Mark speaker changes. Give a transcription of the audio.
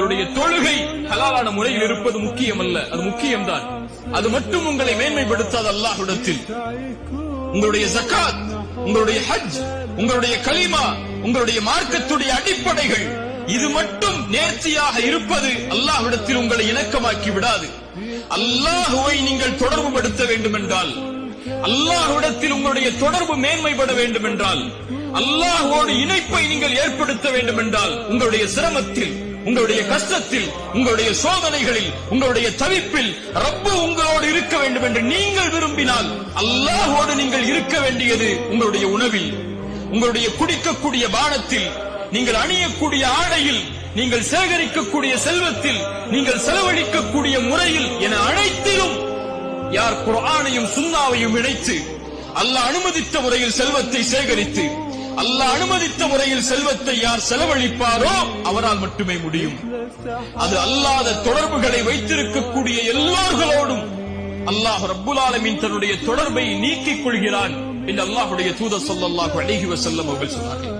Speaker 1: உங்களுடைய தொழுகை ஹலாலான முறையில் இருப்பது முக்கியம் அல்ல அது முக்கியம்தான். அது மட்டும் உங்களை மேன்மைப்படுத்தாத அல்லாஹுடத்தில் உங்களுடைய ஜக்காத் உங்களுடைய ஹஜ் உங்களுடைய கலிமா உங்களுடைய மார்க்கத்துடைய அடிப்படைகள் இது மட்டும் நேர்த்தியாக இருப்பது அல்லாஹ்விடத்தில் உங்களை இணக்கமாக்கி விடாது. அல்லாஹுவை நீங்கள் தொடர்பு படுத்த வேண்டும் என்றால் அல்லாஹ்விடத்தில் உங்களுடைய தொடர்பு மேன்மைப்பட வேண்டும் என்றால் அல்லாஹ்வோடு இணைப்பை நீங்கள் ஏற்படுத்த வேண்டும் என்றால் உங்களுடைய சிரமத்தில் உங்களுடைய கஷ்டத்தில் உங்களுடைய சோதனைகளில் உங்களுடைய தவிப்பில் ரப்பு உங்களோடு இருக்க வேண்டும் என்று நீங்கள் விரும்பினால் அல்லாஹோடு நீங்கள் இருக்க வேண்டியது உங்களுடைய உணவில். உங்களுடைய குடிக்கக்கூடிய பானத்தில் நீங்கள் அணியக்கூடிய ஆடையில் நீங்கள் சேகரிக்கக்கூடிய செல்வத்தில் நீங்கள் செலவழிக்கக்கூடிய முறையில் என அனைத்திலும் யார் குரானையும் சுண்ணாவையும் இணைத்து அல்லாஹ் அனுமதித்த முறையில் செல்வத்தை சேகரித்து அல்லாஹ் அனுமதித்த முறையில் செல்வத்தை யார் செலவழிப்பாரோ அவரால் மட்டுமே முடியும். அது அல்லாத தொடர்புகளை வைத்திருக்கக்கூடிய எல்லோர்களோடும் அல்லாஹ் ரப்புல் ஆலமீன் தன்னுடைய தொடர்பை நீக்கிக் கொள்கிறான் என்று அல்லாஹுடைய தூதர் ஸல்லல்லாஹு அழகி வசல்லம் அவர்கள் சொன்னார்கள்.